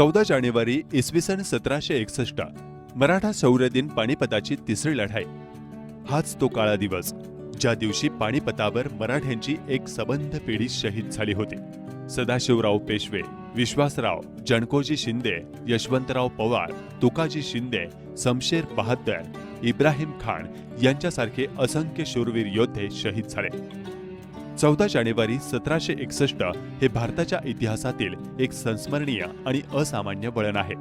चौदा जानेवारी इसवी सन सतराशे एकसष्ट. मराठा शौर्य दिन पानिपताची तिसरी लढाई. हाच तो काळा दिवस ज्या दिवशी पानिपतावर मराठ्यांची एक सबंध पिढी शहीद झाली होती. सदाशिवराव पेशवे विश्वासराव जनकोजी शिंदे यशवंतराव पवार तुकाजी शिंदे समशेर बहाद्दर इब्राहिम खान यांच्यासारखे असंख्य शूरवीर योद्धे शहीद झाले. चौदा जानेवारी सतराशे एकसष्ट हे भारताच्या इतिहासातील एक संस्मरणीय आणि असामान्य वळण आहे.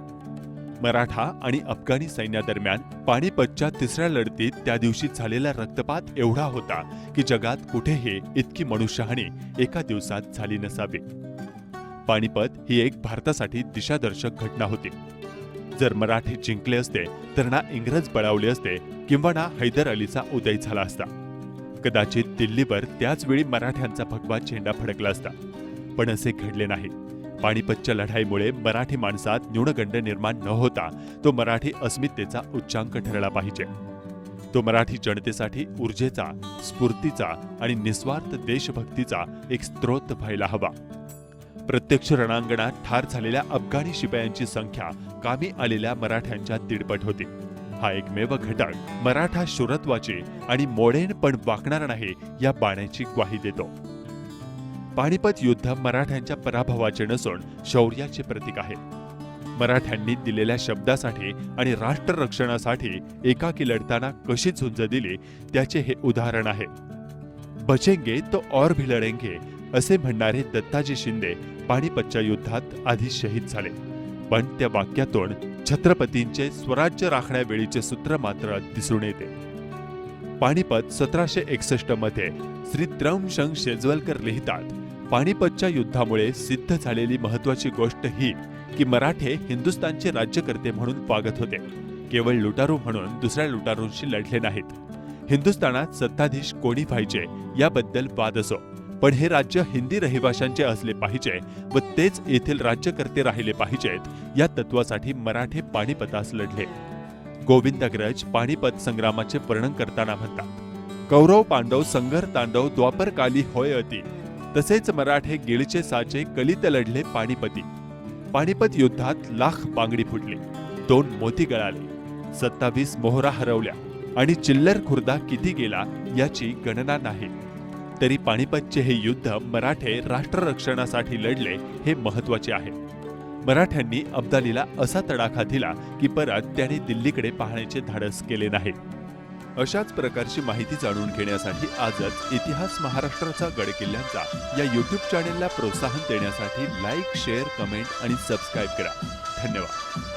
मराठा आणि अफगाणी सैन्यादरम्यान पानिपतच्या तिसऱ्या लढतीत त्या दिवशी झालेला रक्तपात एवढा होता की जगात कुठेही इतकी मनुष्यहानी एका दिवसात झाली नसावी. पानिपत ही एक भारतासाठी दिशादर्शक घटना होती. जर मराठे जिंकले असते तर ना इंग्रज बळावले असते किंवा ना हैदर अलीचा उदय झाला असता. कदाचित दिल्लीवर त्याच वेळी मराठ्यांचा भगवा झेंडा फडकला असता. पण असे घडले नाही. पानिपतच्या लढाईमुळे मराठी माणसात न्यूनगंड निर्माण न होता तो मराठी अस्मितेचा उच्चांक ठरला पाहिजे. तो मराठी जनतेसाठी ऊर्जेचा स्फूर्तीचा आणि निस्वार्थ देशभक्तीचा एक स्रोत व्हायला हवा. प्रत्यक्ष रणांगणात ठार झालेल्या अफगाणी शिपायांची संख्या कामी आलेल्या मराठ्यांच्या दीडपट होती. हा एकमेव घटक मराठा शूरत्वाची आणि मोडेन पण वाकणार नाही या बाण्याची ग्वाही देतो. पानिपत युद्ध मराठ्यांच्या पराभवाचे नसून शौर्याचे प्रतीक आहे. मराठ्यांनी दिलेल्या शब्दासाठी आणि राष्ट्र रक्षणासाठी एकाकी लढताना कशी झुंज दिली त्याचे हे उदाहरण आहे. बचेंगे तो और भी लढेंगे असे म्हणणारे दत्ताजी शिंदे पानिपतच्या युद्धात आधी शहीद झाले. पण त्या वाक्यातून छत्रपतींचे स्वराज्य राखण्यावेळीचे सूत्र मात्र दिसून येते. पानिपत सतराशे एकसष्टमध्ये श्री त्रमशंग शेजवलकर लिहितात पानिपतच्या युद्धामुळे सिद्ध झालेली महत्वाची गोष्ट ही की मराठे हिंदुस्थानचे राज्यकर्ते म्हणून वागत होते. केवळ लुटारू म्हणून दुसऱ्या लुटारूंशी लढले नाहीत. हिंदुस्थानात सत्ताधीश कोणी पाहिजे याबद्दल वाद असो. पण हे राज्य हिंदी रहिवाशांचे असले पाहिजे व तेच येथील राज्यकर्ते राहिले पाहिजेत. या तत्वासाठी मराठे पानिपतास लढले. गोविंदग्रज पानिपत संग्रामाचे वर्णन करताना म्हणतात कौरव पांडव संघर तांडव द्वापरकाली होय अति. तसेच मराठे गिळचे साचे कलित लढले पाणीपती. पानिपत युद्धात लाख बांगडी फुटली दोन मोती गळाले सत्तावीस मोहरा हरवल्या आणि चिल्लर खुर्दा किती गेला याची गणना नाही. तरी पानिपतचे हे युद्ध मराठे राष्ट्ररक्षणासाठी लढले हे महत्त्वाचे आहे. मराठ्यांनी अब्दालीला असा तडाखा दिला की परत त्याने दिल्लीकडे पाहण्याचे धाडस केले नाही. अशाच प्रकारची माहिती जाणून घेण्यासाठी आजच इतिहास महाराष्ट्राचा गडकिल्ल्यांचा या युट्यूब चॅनेलला प्रोत्साहन देण्यासाठी लाईक शेअर कमेंट आणि सबस्क्राईब करा. धन्यवाद.